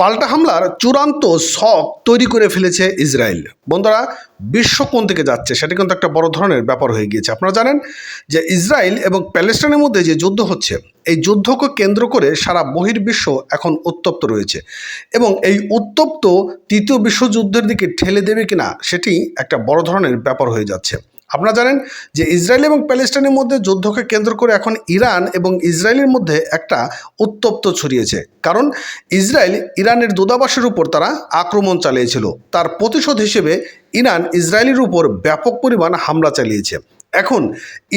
পাল্টা হামলার চূড়ান্ত শখ তৈরি করে ফেলেছে ইসরায়েল। বন্ধুরা, বিশ্ব কোন থেকে যাচ্ছে সেটা কিন্তু একটা বড় ধরনের ব্যাপার হয়ে গিয়েছে। আপনারা জানেন যে ইসরায়েল এবং প্যালেস্টাইনের মধ্যে যে যুদ্ধ হচ্ছে, এই যুদ্ধকে কেন্দ্র করে সারা বহির্বিশ্ব এখন উত্তপ্ত রয়েছে এবং এই উত্তপ্ত তৃতীয় বিশ্বযুদ্ধের দিকে ঠেলে দেবে কিনা সেটি একটা বড় ধরনের ব্যাপার হয়ে যাচ্ছে। আপনারা জানেন যে ইসরায়েল এবং প্যালেস্টাইনের মধ্যে যুদ্ধকে কেন্দ্র করে এখন ইরান এবং ইসরায়েলের মধ্যে একটা উত্তপ্ত ছড়িয়েছে। কারণ ইসরায়েল ইরানের দূতাবাসের উপর তারা আক্রমণ চালিয়েছিল। তার প্রতিশোধ হিসেবে ইরান ইসরায়েলের উপর ব্যাপক পরিমাণ হামলা চালিয়েছে। এখন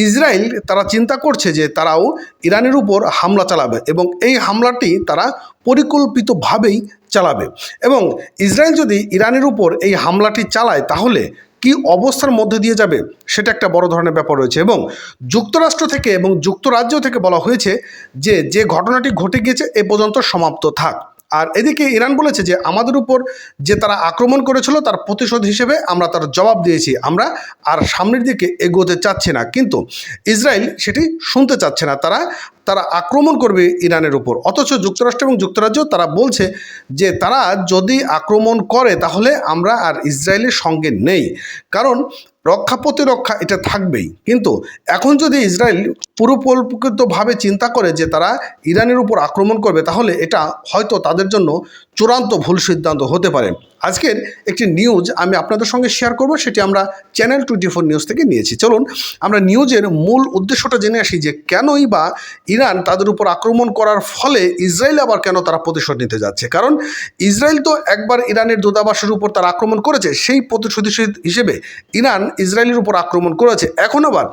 ইসরায়েল তারা চিন্তা করছে যে তারাও ইরানের উপর হামলা চালাবে এবং এই হামলাটি তারা পরিকল্পিতভাবেই চালাবে। এবং ইসরায়েল যদি ইরানের উপর এই হামলাটি চালায় তাহলে কি অবস্থার মধ্যে দিয়ে যাবে সেটা একটা বড় ধরনের ব্যাপার রয়েছে এবং যুক্তরাষ্ট্র থেকে এবং যুক্তরাজ্য থেকে বলা হয়েছে যে যে ঘটনাটি ঘটে গিয়েছে এ পর্যন্ত সমাপ্ত থাক। আর এদিকে ইরান বলেছে যে আমাদের উপর যে তারা আক্রমণ করেছিল তার প্রতিশোধ হিসেবে আমরা তার জবাব দিয়েছি। আমরা আর সামনের দিকে এগোতে চাচ্ছি না। কিন্তু ইসরায়েল সেটি শুনতে চাচ্ছে না। তারা তারা আক্রমণ করবে ইরানের উপর। অথচ যুক্তরাষ্ট্র এবং যুক্তরাজ্য তারা বলছে যে তারা যদি আক্রমণ করে তাহলে আমরা আর ইসরায়েলের সঙ্গে নেই। কারণ রক্ষা প্রতিরক্ষা এটা থাকবেই। কিন্তু এখন যদি ইসরায়েল পুরোপরিকৃতভাবে চিন্তা করে যে তারা ইরানের উপর আক্রমণ করবে, তাহলে এটা হয়তো তাদের জন্য চূড়ান্ত ভুল সিদ্ধান্ত হতে পারে। আজকের একটি নিউজ আমি আপনাদের সঙ্গে শেয়ার করব, সেটি আমরা চ্যানেল টোয়েন্টি ফোর নিউজ থেকে নিয়েছি। চলুন, আমরা নিউজের মূল উদ্দেশ্যটা জেনে আসি যে কেনই বা ইরান তাদের উপর আক্রমণ করার ফলে ইসরায়েল আবার কেন তারা প্রতিশোধ নিতে যাচ্ছে? কারণ ইসরায়েল তো একবার ইরানের দূতাবাসের উপর তারা আক্রমণ করেছে, সেই প্রতিশোধ হিসেবে ইরান ইসরায়েলের উপর আক্রমণ করেছে। এখন আবার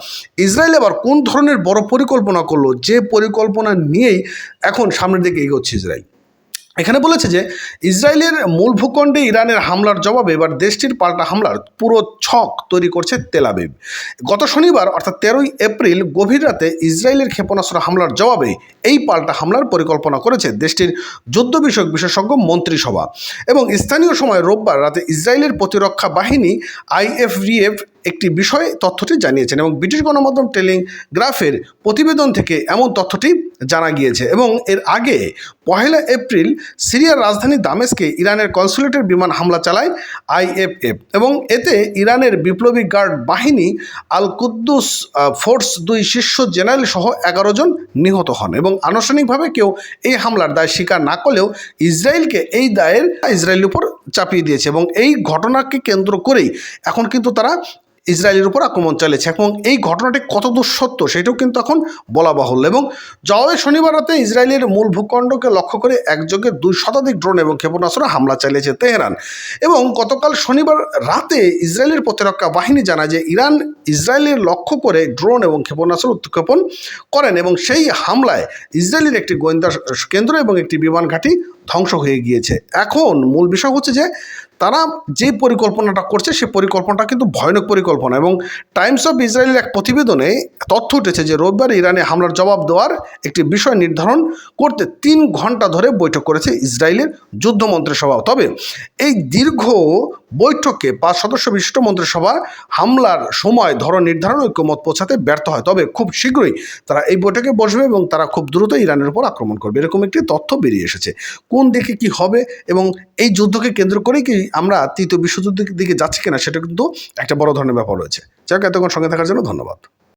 ইসরায়েল আবার কোন ধরনের বড় পরিকল্পনা করল? যে পরিকল্পনা নিয়েই এখন সামনের দিকে এগোচ্ছে ইসরায়েল। এখানে বলেছে যে, ইসরায়েলের মূল ভূখণ্ডে ইরানের হামলার জবাবে এবার দেশটির পাল্টা হামলার পুরো ছক তৈরি করছে তেলাবিব গত শনিবার, অর্থাৎ তেরোই এপ্রিল, গভীর রাতে ইসরায়েলের ক্ষেপণাস্ত্র হামলার জবাবে এই পাল্টা হামলার পরিকল্পনা করেছে দেশটির যুদ্ধ বিষয়ক বিশেষজ্ঞ মন্ত্রিসভা। এবং স্থানীয় সময় রোববার রাতে ইসরায়েলের প্রতিরক্ষা বাহিনী আইএফভিএফ একটি বিষয় তথ্যটি জানিয়েছেন এবং ব্রিটিশ গণমাধ্যম টেলিগ্রাফের প্রতিবেদন থেকে এমন তথ্যটি জানা গিয়েছে এবং এর আগে পহেলা এপ্রিল সিরিয়ার রাজধানী দামেস্কে ইরানের কনসুলেটের বিমান হামলা চালায় আইএফএফ এবং এতে ইরানের বিপ্লবী গার্ড বাহিনী আল কুদ্দুস ফোর্স দুই শীর্ষ জেনারেল সহ এগারো জন নিহত হন এবং আনুষ্ঠানিকভাবে কেউ এই হামলার দায় স্বীকার না করলেও ইসরায়েলকে এই দায়ের ইসরায়েলের উপর চাপিয়ে দিয়েছে এবং এই ঘটনাকে কেন্দ্র করেই এখন কিন্তু তারা ইসরায়েলের উপর আক্রমণ চালিয়েছে এবং এই ঘটনাটি কতদূর সত্য সেটাও কিন্তু এখন বলা বাহুল্য এবং জবাবে শনিবার রাতে ইসরায়েলের মূল ভূখণ্ডকে লক্ষ্য করে একযোগে দুই শতাধিক ড্রোন এবং ক্ষেপণাস্ত্র হামলা চালিয়েছে তেহরান এবং গতকাল শনিবার রাতে ইসরায়েলের প্রতিরক্ষা বাহিনী জানায় যে ইরান ইসরায়েলের লক্ষ্য করে ড্রোন এবং ক্ষেপণাস্ত্র উৎক্ষেপণ করেন এবং সেই হামলায় ইসরায়েলের একটি গোয়েন্দা কেন্দ্র এবং একটি বিমান ঘাঁটি ধ্বংস হয়ে গিয়েছে। এখন মূল বিষয় হচ্ছে যে, তারা যে পরিকল্পনাটা করছে, সে পরিকল্পনাটা কিন্তু ভয়ানক পরিকল্পনা এবং টাইমস অফ ইসরায়েলের এক প্রতিবেদনে তথ্য উঠেছে যে, রোববার ইরানে হামলার জবাব দেওয়ার একটি বিষয় নির্ধারণ করতে তিন ঘণ্টা ধরে বৈঠক করেছে ইসরায়েলের যুদ্ধমন্ত্রী মন্ত্রিসভা। তবে এই দীর্ঘ বৈঠকে পাঁচ সদস্য বিশিষ্ট মন্ত্রিসভা হামলার সময় ধরন নির্ধারণ ঐক্যমত পৌঁছাতে ব্যর্থ হয়। তবে খুব শীঘ্রই তারা এই বৈঠকে বসবে এবং তারা খুব দ্রুত ইরানের উপর আক্রমণ করবে। এরকম একটি তথ্য বেরিয়ে এসেছে। কোন দিকে কি হবে এবং এই যুদ্ধকে কেন্দ্র করে কি আমরা তৃতীয় বিশ্বযুদ্ধের দিকে যাচ্ছি কিনা, সেটা কিন্তু একটা বড় ধরনের ব্যাপার রয়েছে। যাক, এতক্ষণ সঙ্গে থাকার জন্য ধন্যবাদ।